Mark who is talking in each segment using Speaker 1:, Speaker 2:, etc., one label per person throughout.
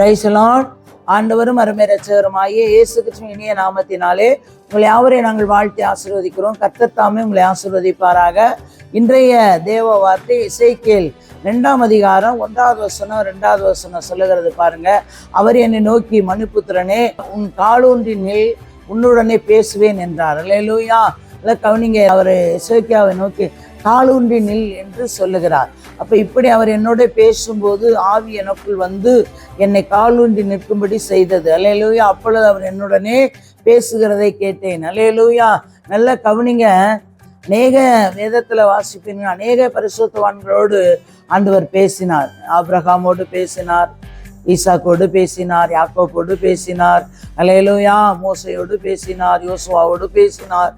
Speaker 1: பிரைசலான் ஆண்டவரும் அருமை ரச்சகருமாகிய இயேசு கிருஷ்ணன் இனிய நாமத்தினாலே உங்களை யாவரையும் நாங்கள் வாழ்த்தி ஆசீர்வதிக்கிறோம். கர்த்தர் உங்களை ஆசீர்வதிப்பாராக. இன்றைய தேவ வார்த்தை இசைக்கேல் ரெண்டாம் அதிகாரம் ஒன்றாவது வசனம் ரெண்டாவது வசனம் சொல்லுகிறது பாருங்க. அவர் என்னை நோக்கி மனுப்புத்திரனே உன் காலூன்றின் மேல் உன்னுடனே பேசுவேன் என்றார். அல்லேலூயா இல்லை கவனிங்க அவர் இசைக்கியாவை நோக்கி காலூன்றி நில் என்று சொல்லுகிறார். அப்போ இப்படி அவர் என்னோட பேசும்போது ஆவி எனக்குள் வந்து என்னை காலூன்றி நிற்கும்படி செய்தது. அலையலூயா அப்பொழுது அவர் என்னுடனே பேசுகிறதை கேட்டேன். அலையலூயா நல்ல கவனிங்க. அநேக வேதத்தில் வாசிப்பீங்க அநேக பரிசுத்தவான்களோடு ஆண்டவர் பேசினார். ஆப்ரஹாமோடு பேசினார் ஈசாக்கோடு பேசினார் யாக்கோப்போடு பேசினார் அலையலூயா மோசையோடு பேசினார் யோசுவாவோடு பேசினார்.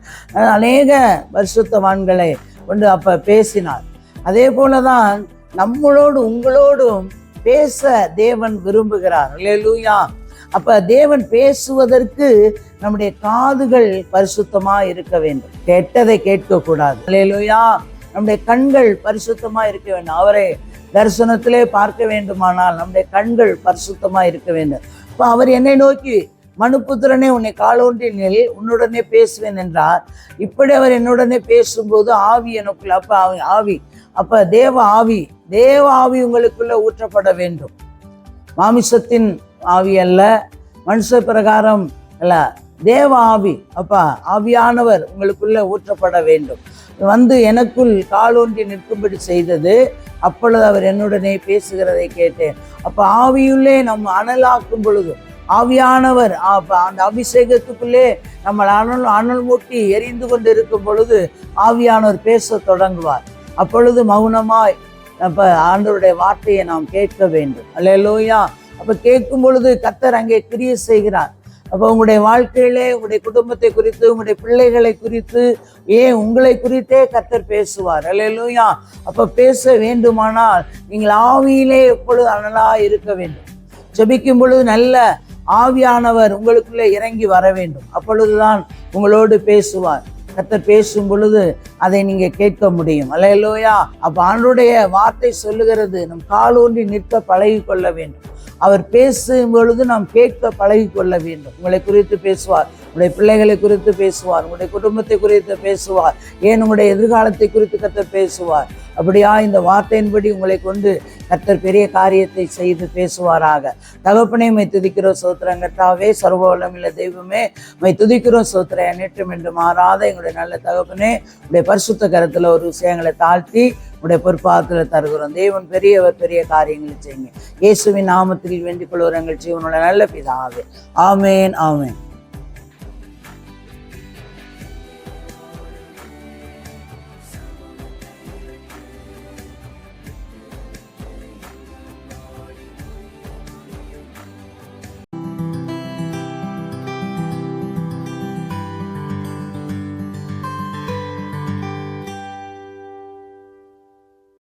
Speaker 1: அநேக பரிசுத்தவான்களை கொண்டு அப்போ பேசினார். அதே போல தான் நம்மளோடு உங்களோடும் பேச தேவன் விரும்புகிறார். இல்லையா அப்ப தேவன் பேசுவதற்கு நம்முடைய காதுகள் பரிசுத்தமா இருக்க வேண்டும். கெட்டதை கேட்க கூடாது இல்லையா நம்முடைய கண்கள் பரிசுத்தமா இருக்க வேண்டும். அவரை தரிசனத்திலே பார்க்க வேண்டுமானால் நம்முடைய கண்கள் பரிசுத்தமா இருக்க வேண்டும். இப்போ அவர் என்னை நோக்கி மனுப்புத்திரனே உன்னை காலோன்றில் நில். உன்னுடனே பேசுவேன் என்றார். இப்படி அவர் என்னுடனே பேசும்போது ஆவி எனக்குள்ள அப்போ ஆவி அப்ப தேவ ஆவி தேவ ஆவி உங்களுக்குள்ள ஊற்றப்பட வேண்டும். மாமிசத்தின் ஆவி அல்ல மனுஷ பிரகாரம் அல்ல தேவ ஆவி. அப்பா ஆவியானவர் உங்களுக்குள்ள ஊற்றப்பட வேண்டும். வந்து எனக்குள் காலோன்றி நிற்கும்படி செய்தது அப்பொழுது அவர் என்னுடனே பேசுகிறதை கேட்டேன். அப்போ ஆவியுள்ளே நம்ம அனலாக்கும் பொழுது ஆவியானவர் அந்த அபிஷேகத்துக்குள்ளே நம்ம அனல் அனல் மூட்டி எரிந்து கொண்டு இருக்கும் பொழுது ஆவியானவர் பேச தொடங்குவார். அப்பொழுது மௌனமாய் அப்போ ஆண்டவருடைய வார்த்தையை நாம் கேட்க வேண்டும். அல்லையா அப்போ கேட்கும் பொழுது கத்தர் அங்கே கிரிய செய்கிறார். அப்போ உங்களுடைய வாழ்க்கையிலே உங்களுடைய குடும்பத்தை குறித்து உங்களுடைய பிள்ளைகளை குறித்து ஏன் உங்களை குறித்தே கத்தர் பேசுவார். அல்லையா அப்போ பேச வேண்டுமானால் நீங்கள் ஆவியிலே எப்பொழுது அனலாக இருக்க வேண்டும். ஜபிக்கும் பொழுது நல்ல ஆவியானவர் உங்களுக்குள்ளே இறங்கி வர வேண்டும். அப்பொழுதுதான் உங்களோடு பேசுவார். கத்தர் பேசும் பொழுது அதை நீங்க கேட்க முடியும். அலையலோயா. அப்ப ஆண்டுடைய வார்த்தை சொல்லுகிறது நம் காலூன்றி நிற்க பழகி கொள்ள வேண்டும். அவர் பேசும் பொழுது நாம் கேட்க பழகி கொள்ள வேண்டும். உங்களை குறித்து பேசுவார் உங்களுடைய பிள்ளைகளை குறித்து பேசுவார் உங்களுடைய குடும்பத்தை குறித்து பேசுவார் ஏன் உங்களுடைய எதிர்காலத்தை குறித்து கத்தர் பேசுவார். அப்படியா இந்த வார்த்தையின்படி உங்களை கொண்டு கர்த்தர் பெரிய காரியத்தை செய்து பேசுவாராக. தகப்பனே மை துதிக்கிறோம் சோத்திரம் கர்த்தாவே. இல்லை தெய்வமே மை துதிக்கிறோம் சோத்திரம் நேற்றும் என்று மாறாத எங்களுடைய நல்ல தகப்பனே உடைய பரிசுத்த கரத்தில் ஒரு விஷயங்களை தாழ்த்தி உடைய பொறுப்பாத்தில் தருகிறோம். தேவன் பெரியவர் பெரிய காரியங்களை செய்யுங்க. இயேசுவின் நாமத்தில் வேண்டிக் கொள்வோர் எங்கள் ஜீவனுள்ள நல்ல பிதாவே. ஆமேன் ஆமேன்.